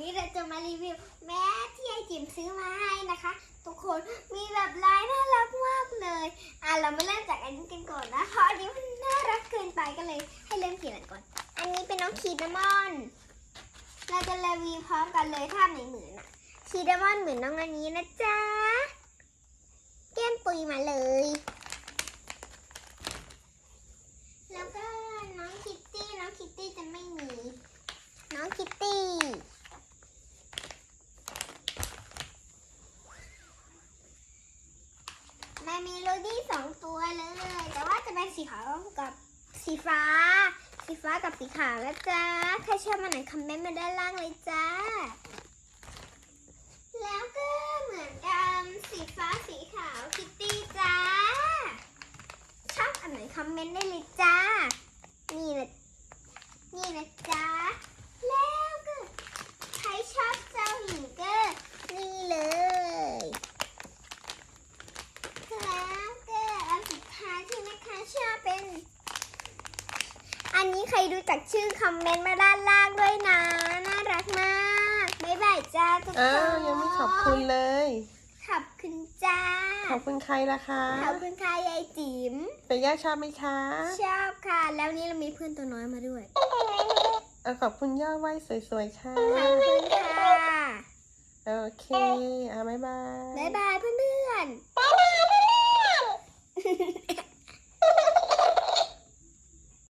นี้เราจะมารีวิวแม่ที่ไอจิ๋มซื้อมาให้นะคะ ทุกคนมีแบบลายน่ารักมากเลย อะเรามาเริ่มจากอันนี้กันก่อนนะเพราะอันนี้มันน่ารักเกินไปก็เลยให้เริ่มเขียนอันก่อน อันนี้เป็นน้องคีดามอน เราจะรีวิวพร้อมกันเลยถ้าไม่เหมือนอะคีดามอนเหมือนน้องอันนี้นะจ๊ะแก้มปุยมาเลย แล้วก็น้องคิตตี้ น้องคิตตี้จะไม่มี น้องคิตตี้ มันมีโรดี้สองตัวเลย แต่ว่าจะเป็นสีขาวกับสีฟ้า สีฟ้ากับสีขาวนะจ๊ะ ใครชอบมันไหนคอมเมนต์มาด้านล่างเลยจ้า แล้วก็เหมือนกันสีฟ้าสีขาวคิตตี้จ้า ชอบอันไหนคอมเมนต์ได้เลยจ้า นี่นะนี่นะจ๊ะ แล้วก็ใครชอบเจ้าหญิงก็นี่เลย แล้วก็อันสุดท้าย ที่นะคะชอบเป็น อันนี้ใครรู้จักชื่อคอมเมนต์มาด้านล่างด้วยนะ น่ารักมาก บ๊ายบายจ้าทุกคนอ้าวยังไม่ขอบคุณเลย ขอบคุณจ้า ขอบคุณใครล่ะคะขอบคุณค่ะยายจิ๋มเป็นย่าชอบไหมคะ ชอบค่ะ แล้วนี่เรามีเพื่อนตัวน้อยมาด้วย เอาขอบคุณย่าไว้สวยๆค่ะ ขอบคุณค่ะ โอเคอะบ๊ายบาย บ๊ายบายเพื่อน